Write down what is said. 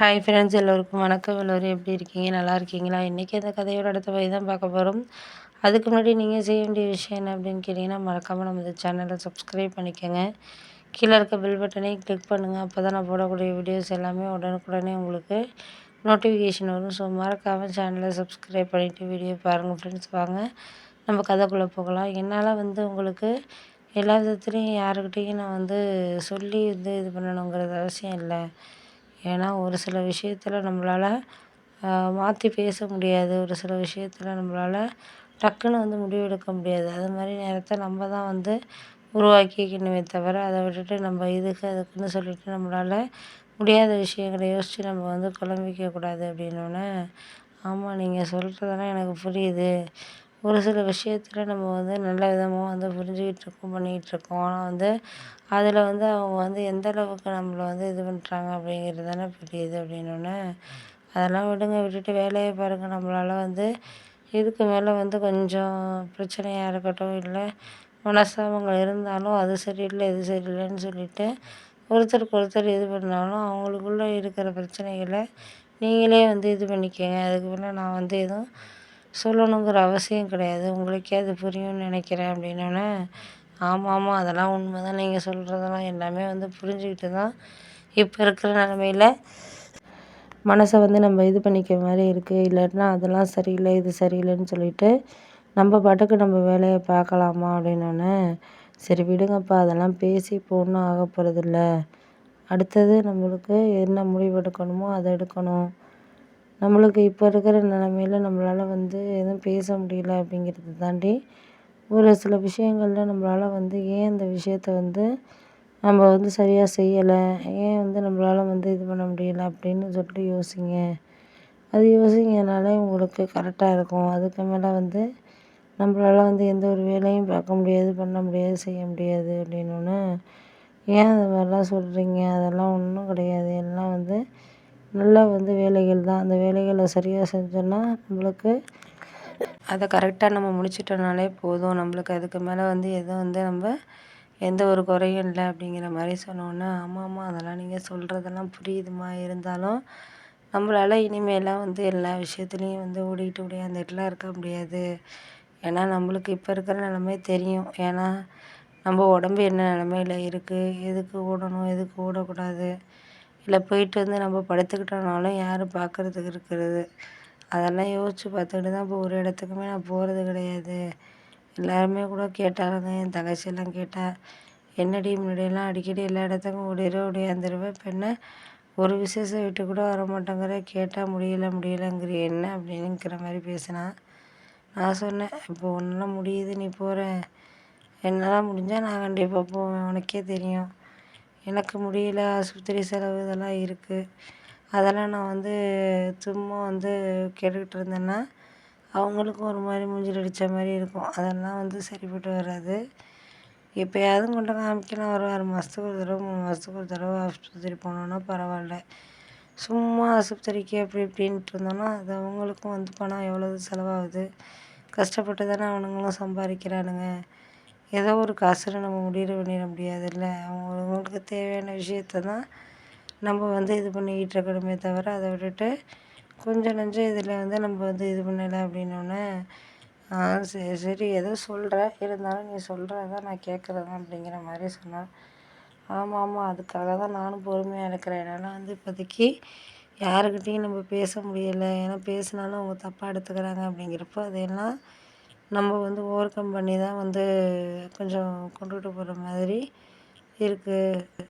Hi friends எல்லோருக்கும் வணக்கம். எல்லோரும் எப்படி இருக்கீங்க? நல்லா இருக்கீங்களா? இன்றைக்கி அந்த கதையோட அடுத்த வழி தான் பார்க்க போகிறோம் அதுக்கு முன்னாடி நீங்கள் செய்ய வேண்டிய விஷயம் என்ன அப்படின்னு கேட்டிங்கன்னா மறக்காமல் நம்ம இந்த சேனலை சப்ஸ்கிரைப் பண்ணிக்கோங்க. கீழே இருக்க பில் பட்டனையும் கிளிக் பண்ணுங்கள் அப்போ தான் நான் போடக்கூடிய வீடியோஸ் எல்லாமே உடனுக்குடனே உங்களுக்கு நோட்டிஃபிகேஷன் வரும். ஸோ மறக்காமல் சேனலை சப்ஸ்கிரைப் பண்ணிவிட்டு வீடியோ பாருங்கள் ஃப்ரெண்ட்ஸ் வாங்க நம்ம கதைக்குள்ளே போகலாம். என்னால் வந்து உங்களுக்கு எல்லா விதத்துலேயும் யாருக்கிட்டேயும் நான் வந்து சொல்லி வந்து இது பண்ணணுங்கிறது அவசியம் இல்லை. ஏன்னா ஒரு சில விஷயத்தில் நம்மளால் மாற்றி பேச முடியாது. ஒரு சில விஷயத்தில் நம்மளால் டக்குன்னு வந்து முடிவெடுக்க முடியாது. அது மாதிரி நேரத்தை நம்ம தான் வந்து உருவாக்கிக்கணுமே தவிர அதை விட்டுட்டு நம்ம இதுக்கு அதுக்குன்னு சொல்லிட்டு நம்மளால் முடியாத விஷயங்களை யோசித்து நம்ம வந்து குழம்பிக்கக்கூடாது அப்படின்னோடனே ஆமாம் நீங்கள் சொல்கிறதெல்லாம் எனக்கு புரியுது. ஒரு சில விஷயத்தில் நம்ம வந்து நல்ல விதமாக வந்து புரிஞ்சுக்கிட்டு இருக்கோம் பண்ணிக்கிட்டு இருக்கோம். ஆனால் வந்து அதில் வந்து அவங்க வந்து எந்த அளவுக்கு நம்மளை வந்து இது பண்ணுறாங்க அப்படிங்கிறது தானே புரியுது அப்படின்னோடனே அதெல்லாம் விடுங்க விட்டுட்டு வேலையை பாருங்க. நம்மளால் வந்து இதுக்கு மேலே வந்து கொஞ்சம் பிரச்சனையாக இருக்கட்டும் இல்லை மனஸ்தாபங்கள் இருந்தாலும் அது சரியில்லை இது சரியில்லைன்னு சொல்லிட்டு ஒருத்தருக்கு ஒருத்தர் இது பண்ணாலும் அவங்களுக்குள்ள இருக்கிற பிரச்சனைகளை நீங்களே வந்து இது பண்ணிக்கங்க. அதுக்கு மேலே நான் வந்து எதுவும் சொல்லணுங்கிற அவசியம் கிடையாது. உங்களுக்கே அது புரியும்னு நினைக்கிறேன் அப்படின்னோடனே ஆமாம் ஆமாம் அதெல்லாம் உண்மை தான் நீங்கள் சொல்கிறதெல்லாம் எல்லாமே வந்து புரிஞ்சுக்கிட்டு தான் இப்போ இருக்கிற நிலமையில மனசை வந்து நம்ம இது பண்ணிக்கிற மாதிரி இருக்குது இல்லைன்னா அதெல்லாம் சரியில்லை இது சரியில்லைன்னு சொல்லிட்டு நம்ம பாட்டுக்கு நம்ம வேலையை பார்க்கலாமா அப்படின்னோடனே சரி விடுங்கப்பா அதெல்லாம் பேசி இப்போ ஒன்றும் ஆக போகிறதில்ல அடுத்தது நம்மளுக்கு என்ன முடிவு எடுக்கணுமோ அதை எடுக்கணும். நம்மளுக்கு இப்போ இருக்கிற நிலமையில நம்மளால் வந்து எதுவும் பேச முடியல அப்படிங்கிறத தாண்டி ஒரு சில விஷயங்கள்ல நம்மளால் வந்து ஏன் இந்த விஷயத்த வந்து நம்ம வந்து சரியாக செய்யலை? ஏன் வந்து நம்மளால் வந்து இது பண்ண முடியல அப்படின்னு சொல்லிட்டு யோசிங்க. அது யோசிங்கனாலே உங்களுக்கு கரெக்டாக இருக்கும். அதுக்கு மேலே வந்து நம்மளால் வந்து எந்த ஒரு வேலையும் பார்க்க முடியாது பண்ண முடியாது செய்ய முடியாது அப்படின்னோடனே ஏன் அது மாதிரிலாம் சொல்கிறீங்க அதெல்லாம் ஒன்றும் கிடையாது. எல்லாம் வந்து நல்லா வந்து வேலைகள் தான். அந்த வேலைகளை சரியாக செஞ்சோன்னா நம்மளுக்கு அதை கரெக்டாக நம்ம முடிச்சிட்டோம்னாலே போதும். நம்மளுக்கு அதுக்கு மேலே வந்து எதுவும் வந்து நம்ம எந்த ஒரு குறையும் இல்லை அப்படிங்கிற மாதிரி சொன்னோன்னே ஆமாம் ஆமாம் அதெல்லாம் நீங்கள் சொல்கிறதெல்லாம் புரியுதுமா இருந்தாலும் நம்மளால் இனிமேலாம் வந்து எல்லா விஷயத்துலையும் வந்து ஓடிக்கிட்டு ஓடியாந்துட்டுலாம் இருக்க முடியாது. ஏன்னா நம்மளுக்கு இப்போ இருக்கிற நிலமை தெரியும். ஏன்னா நம்ம உடம்பு என்ன நிலமையில இருக்குது எதுக்கு ஓடணும்? எதுக்கு ஓடக்கூடாது? இல்லை போயிட்டு வந்து நம்ம படுத்துக்கிட்டோம்னாலும் யார் பார்க்கறதுக்கு இருக்கிறது? அதெல்லாம் யோசித்து பார்த்துக்கிட்டு தான் இப்போ ஒரு இடத்துக்குமே நான் போகிறது கிடையாது. எல்லாருமே கூட கேட்டாளுங்க என் தங்கச்சியெல்லாம் கேட்டால் என்னடி முன்னாடியெல்லாம் அடிக்கடி எல்லா இடத்துக்கும் ஓடிடுற ஓடியாந்துருவேன் இப்போ என்ன? ஒரு விசேஷம் வீட்டுக்கு கூட வர மாட்டேங்கிற கேட்டால் முடியல முடியலங்கிற என்ன? அப்படின்னுங்கிற மாதிரி பேசினான் நான் சொன்னேன் இப்போ உன்னால் முடியுது நீ போகிற என்னால் முடிஞ்சால் நான் கண்டிப்பாக போவேன் உனக்கே தெரியும். எனக்கு முடியல ஆஸ்பத்திரி செலவு இதெல்லாம் இருக்குது அதெல்லாம் நான் வந்து சும்மா வந்து கேட்டுக்கிட்டு இருந்தேன்னா அவங்களுக்கும் ஒரு மாதிரி மூஞ்சியில் அடித்த மாதிரி இருக்கும். அதெல்லாம் வந்து சரிப்பட்டு வராது. எப்போயாவது கொண்டு காமிக்கலாம் ஒரு ஆறு மாதத்துக்கு ஒரு தடவை மூணு மாதத்துக்கு ஒரு தடவை ஆஸ்பத்திரி போனோன்னா பரவாயில்ல. சும்மா ஆஸ்பத்திரிக்கு அப்படி இப்படின்ட்டு இருந்தோன்னா அது அவங்களுக்கும் வந்து பணம் எவ்வளோ செலவாகுது? கஷ்டப்பட்டு தானே அவனுங்களும் சம்பாதிக்கிறானுங்க. ஏதோ ஒரு காசில் நம்ம முடிவு பண்ணிட முடியாதுல்ல. அவங்கவுங்களுக்கு தேவையான விஷயத்த தான் நம்ம வந்து இது பண்ணிக்கிட்டு இருக்கணுமே தவிர அதை விட்டுட்டு கொஞ்சம் நஞ்சம் இதில் வந்து நம்ம வந்து இது பண்ணலை அப்படின்னோடனே ஆ சரி சரி ஏதோ சொல்கிற இருந்தாலும் நீ சொல்கிறத நான் கேட்குறேன் அப்படிங்கிற மாதிரி சொன்னார் ஆமாம் ஆமாம் அதுக்காக தான் நானும் பொறுமையாக இருக்கிறேன். என்னால் வந்து இப்போதைக்கு யாருக்கிட்டேயும் நம்ம பேச முடியலை. ஏன்னா பேசினாலும் அவங்க தப்பாக எடுத்துக்கிறாங்க அப்படிங்கிறப்போ அதையெல்லாம் நம்ம வந்து ஓவர் கம் பண்ணி தான் வந்து கொஞ்சம் கொண்டுகிட்டு போகிற மாதிரி இருக்குது